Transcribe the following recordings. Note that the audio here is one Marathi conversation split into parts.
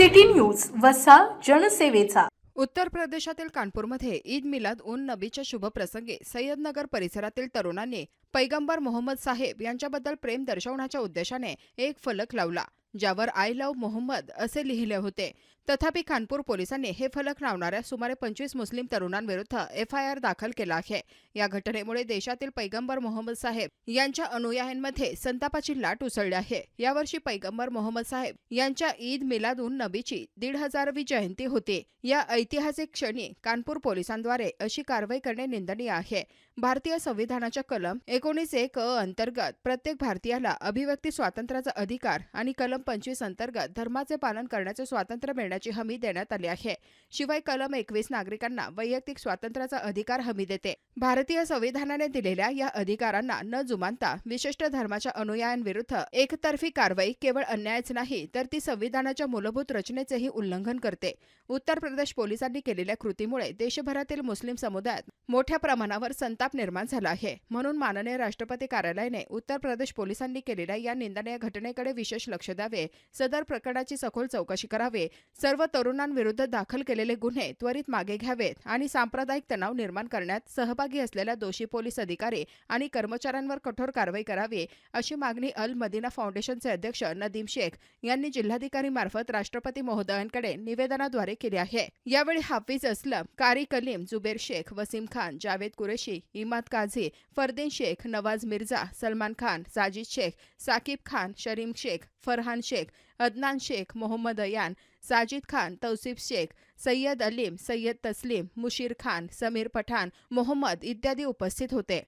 सिटी न्यूज वसा जनसेवेचा. उत्तर प्रदेशातील कानपूरमध्ये ईद मिलाद उन नबीच्या शुभप्रसंगी सय्यदनगर परिसरातील तरुणांनी पैगंबर मोहम्मद साहेब यांच्याबद्दल प्रेम दर्शवण्याच्या उद्देशाने एक फलक लावला. ज्यावर आय लव्ह मोहम्मद असे लिहिले होते. तथापि कानपूर पोलिसांनी हे फलक लावणाऱ्या सुमारे पंचवीस मुस्लिम तरुणांविरुद्ध एफआयआर दाखल केला आहे. या घटनेमुळे देशातील पैगंबर मोहम्मद साहेब यांच्या अनुयायांमध्ये संतापाची लाट उसळली आहे. यावर्षी पैगंबर मोहम्मद साहेब यांच्या ईद मिलादून नबीची दीड हजारवी जयंती होती. या ऐतिहासिक क्षणी कानपूर पोलिसांद्वारे अशी कारवाई करणे निंदनीय आहे. भारतीय संविधानाच्या कलम एकोणीस एक अंतर्गत प्रत्येक भारतीयाला अभिव्यक्ती स्वातंत्र्याचा अधिकार आणि कलम पंचवीस अंतर्गत धर्माचे पालन करण्याचे स्वातंत्र्य मिळण्याची हमी देण्यात आली आहे. शिवाय कलम एकवीस नागरिकांना वैयक्तिक स्वातंत्र्याचा अधिकार हमी देते. भारतीय संविधानाने दिलेल्या या अधिकारांना न जुमानता विशिष्ट धर्माच्या अनुयायांविरुद्ध एकतर्फी कारवाई केवळ अन्यायच नाही तर ती संविधानाच्या मूलभूत रचनेचेही उल्लंघन करते. उत्तर प्रदेश पोलिसांनी केलेल्या कृतीमुळे देशभरातील मुस्लिम समुदायात मोठ्या प्रमाणावर संताप निर्माण झाला आहे. म्हणून माननीय राष्ट्रपती कार्यालयाने उत्तर प्रदेश पोलिसांनी केलेल्या या निंदनीय घटनेकडे विशेष लक्ष द्यावे. सदर प्रकरणाची सखोल चौकशी करावी. सर्व तरुणांविरुद्ध दाखल केलेले गुन्हे त्वरित मागे घ्यावेत आणि सांप्रदायिक तणाव निर्माण करण्यात सहभागी असलेल्या दोषी पोलीस अधिकारी आणि कर्मचाऱ्यांवर कठोर कारवाई करावी अशी मागणी अल मदिना फाउंडेशनचे अध्यक्ष नदीम शेख यांनी जिल्हाधिकारी मार्फत राष्ट्रपती महोदयांकडे निवेदनाद्वारे केली आहे. यावेळी हाफिज असलम कारी कलीम जुबेर शेख वसीम खान जावेद कुरेशी इमाद काझी फरदीन शेख नवाज मिर्झा सलमान खान साजिद शेख साकिब खान शरीम शेख फरहान शेख अदनान शेख मोहम्मद अयान साजिद खान तौसिफ शेख सय्यद अलीम सय्यद तस्लीम मुशीर खान समीर पठाण मोहम्मद इत्यादी उपस्थित होते.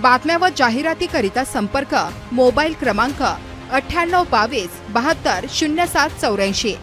बातम्या व जाहिरातीकरिता संपर्क मोबाईल क्रमांक अठ्ठ्याण्णव बावीस बहात्तर शून्य सात चौऱ्याऐंशी.